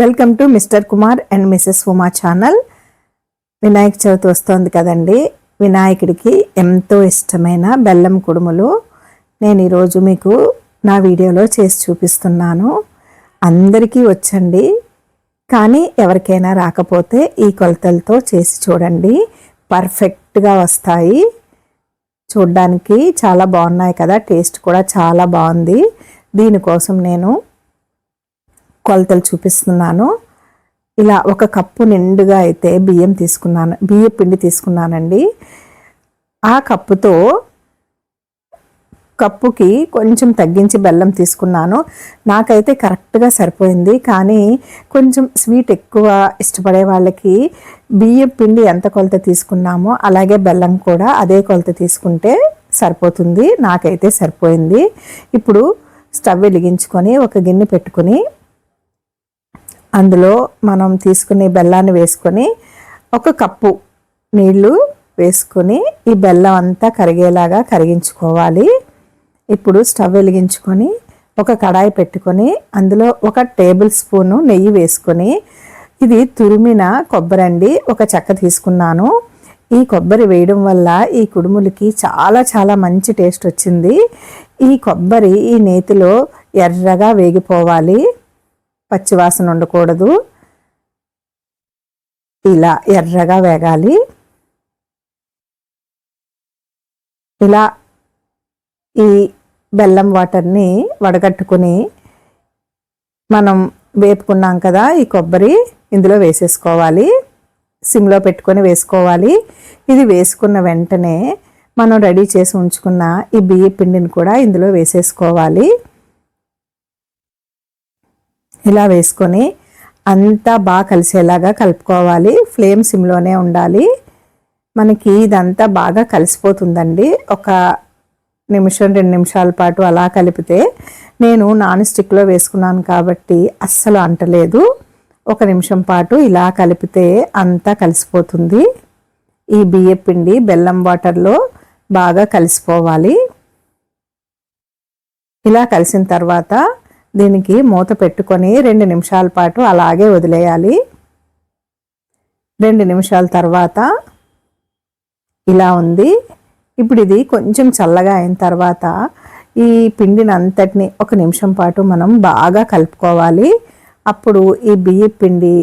Welcome to mister Kumar and missus Uma channel Vinayaka Chavithi వస్తోంది కదండి. వినాయకుడికి ఎంతో ఇష్టమైన బెల్లం కుడుములు. నేను ఈరోజు మీకు నా వీడియోలో చేసి చూపిస్తున్నాను. అందరికీ వచ్చండి. కానీ ఎవరికైనా రాకపోతే ఈ కొలతలతో చేసి చూడండి. పర్ఫెక్ట్గా వస్తాయి. చూడ్డానికి చాలా బాగున్నాయి కదా. టేస్ట్ కూడా చాలా బాగుంది. దీనికోసం నేను కొలతలు చూపిస్తున్నాను. ఇలా ఒక కప్పు నిండుగా అయితే బియ్యం తీసుకున్నాను. బియ్య పిండి తీసుకున్నానండి. ఆ కప్పుతో కప్పుకి కొంచెం తగ్గించి బెల్లం తీసుకున్నాను. నాకైతే కరెక్ట్గా సరిపోయింది. కానీ కొంచెం స్వీట్ ఎక్కువ ఇష్టపడే వాళ్ళకి బియ్యం పిండి ఎంత కొలత తీసుకున్నామో అలాగే బెల్లం కూడా అదే కొలత తీసుకుంటే సరిపోతుంది. నాకైతే సరిపోయింది. ఇప్పుడు స్టవ్ వెలిగించుకొని ఒక గిన్నె పెట్టుకొని అందులో మనం తీసుకునే బెల్లాన్ని వేసుకొని ఒక కప్పు నీళ్ళు వేసుకొని ఈ బెల్లం అంతా కరిగేలాగా కరిగించుకోవాలి. ఇప్పుడు స్టవ్ వెలిగించుకొని ఒక కడాయి పెట్టుకొని అందులో ఒక టేబుల్ స్పూను నెయ్యి వేసుకొని ఇది తురిమిన కొబ్బరి అండి ఒక చెక్క తీసుకున్నాను. ఈ కొబ్బరి వేయడం వల్ల ఈ కుడుములకి చాలా చాలా మంచి టేస్ట్ వచ్చింది. ఈ కొబ్బరి ఈ నేతిలో ఎర్రగా వేగిపోవాలి. పచ్చివాసన ఉండకూడదు. ఇలా ఎర్రగా వేగాలి. ఇలా ఈ బెల్లం వాటర్ని వడగట్టుకుని మనం వేపుకున్నాం కదా ఈ కొబ్బరి ఇందులో వేసేసుకోవాలి. సిమ్లో పెట్టుకొని వేసుకోవాలి. ఇది వేసుకున్న వెంటనే మనం రెడీ చేసి ఉంచుకున్న ఈ బియ్య పిండిని కూడా ఇందులో వేసేసుకోవాలి. ఇలా వేసుకొని అంతా బాగా కలిసేలాగా కలుపుకోవాలి. ఫ్లేమ్ సిమ్లోనే ఉండాలి. మనకి ఇదంతా బాగా కలిసిపోతుందండి. ఒక నిమిషం రెండు నిమిషాల పాటు అలా కలిపితే నేను నాన్ స్టిక్లో వేసుకున్నాను కాబట్టి అస్సలు అంటలేదు. ఒక నిమిషం పాటు ఇలా కలిపితే అంతా కలిసిపోతుంది. ఈ బియ్య పిండి బెల్లం వాటర్లో బాగా కలిసిపోవాలి. ఇలా కలిసిన తర్వాత దీనికి మూత పెట్టుకొని రెండు నిమిషాల పాటు అలాగే వదిలేయాలి. రెండు నిమిషాల తర్వాత ఇలా ఉంది. ఇప్పుడు ఇది కొంచెం చల్లగా అయిన తర్వాత ఈ పిండిని అంతటిని ఒక నిమిషం పాటు మనం బాగా కలుపుకోవాలి. అప్పుడు ఈ బియ్య పిండి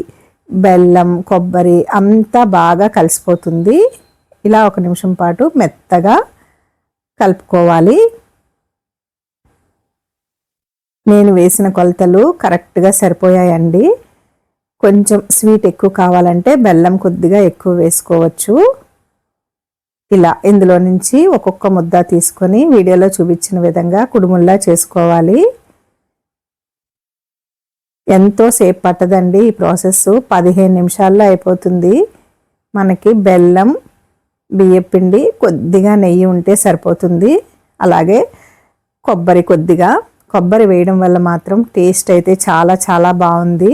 బెల్లం కొబ్బరి అంతా బాగా కలిసిపోతుంది. ఇలా ఒక నిమిషం పాటు మెత్తగా కలుపుకోవాలి. నేను వేసిన కొలతలు కరెక్ట్గా సరిపోయాయండి. కొంచెం స్వీట్ ఎక్కువ కావాలంటే బెల్లం కొద్దిగా ఎక్కువ వేసుకోవచ్చు. ఇలా ఇందులో నుంచి ఒక్కొక్క ముద్ద తీసుకొని వీడియోలో చూపించిన విధంగా కుడుముల్లా చేసుకోవాలి. ఎంతో సేపు పట్టదండి ఈ ప్రాసెస్ పదిహేను నిమిషాల్లో అయిపోతుంది. మనకి బెల్లం బియ్యపిండి కొద్దిగా నెయ్యి ఉంటే సరిపోతుంది. అలాగే కొబ్బరి కొద్దిగా కొబ్బరి వేయడం వల్ల మాత్రం టేస్ట్ అయితే చాలా చాలా బాగుంది.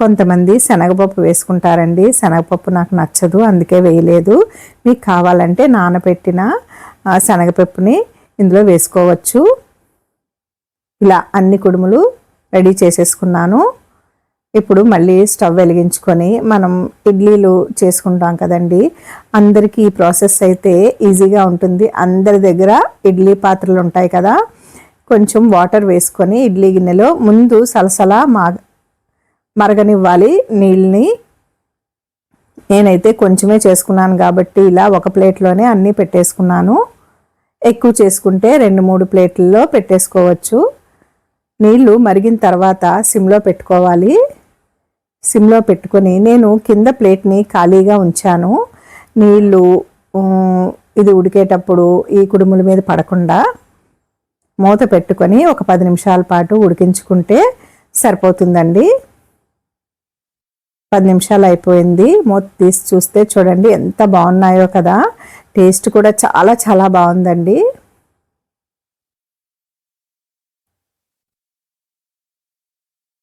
కొంతమంది శనగపప్పు వేసుకుంటారండి. శనగపప్పు నాకు నచ్చదు అందుకే వేయలేదు. మీకు కావాలంటే నానబెట్టిన శనగపప్పుని ఇందులో వేసుకోవచ్చు. ఇలా అన్ని కుడుములు రెడీ చేసేసుకున్నాను. ఇప్పుడు మళ్ళీ స్టవ్ వెలిగించుకొని మనం ఇడ్లీలు చేసుకుంటాం కదండి. అందరికీ ఈ ప్రాసెస్ అయితే ఈజీగా ఉంటుంది. అందరి దగ్గర ఇడ్లీ పాత్రలు ఉంటాయి కదా. కొంచెం వాటర్ వేసుకొని ఇడ్లీ గిన్నెలో ముందు సలసలా మా మరగనివ్వాలి నీళ్ళని. నేనైతే కొంచెమే చేసుకున్నాను కాబట్టి ఇలా ఒక ప్లేట్లోనే అన్నీ పెట్టేసుకున్నాను. ఎక్కువ చేసుకుంటే రెండు మూడు ప్లేట్లలో పెట్టేసుకోవచ్చు. నీళ్ళు మరిగిన తర్వాత సిమ్లో పెట్టుకోవాలి. సిమ్లో పెట్టుకొని నేను కింద ప్లేట్ని ఖాళీగా ఉంచాను. నీళ్ళు ఇది ఉడికేటప్పుడు ఈ కుడుముల మీద పడకుండా మూత పెట్టుకొని ఒక పది నిమిషాల పాటు ఉడికించుకుంటే సరిపోతుందండి. పది నిమిషాలు అయిపోయింది. మూత తీసి చూస్తే చూడండి ఎంత బాగున్నాయో కదా. టేస్ట్ కూడా చాలా చాలా బాగుందండి.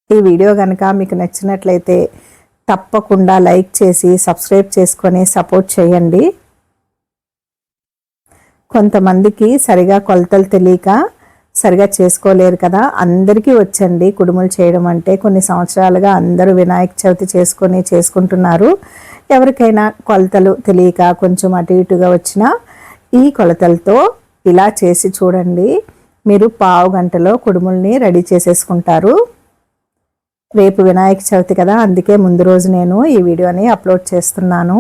ఈ వీడియో కనుక మీకు నచ్చినట్లయితే తప్పకుండా లైక్ చేసి సబ్స్క్రైబ్ చేసుకొని సపోర్ట్ చేయండి. కొంతమందికి సరిగా కొలతలు తెలియక సరిగా చేసుకోలేరు కదా. అందరికీ వచ్చండి. కుడుములు చేయడం అంటే కొన్ని సంవత్సరాలుగా అందరూ వినాయక చవితి చేసుకొని చేసుకుంటున్నారు. ఎవరికైనా కొలతలు తెలియక కొంచెం అటు ఇటుగా వచ్చినా ఈ కొలతలతో ఇలా చేసి చూడండి. మీరు పావు గంటలో కుడుముల్ని రెడీ చేసేసుకుంటారు. రేపు వినాయక చవితి కదా. అందుకే ముందు రోజు నేను ఈ వీడియోని అప్లోడ్ చేస్తున్నాను.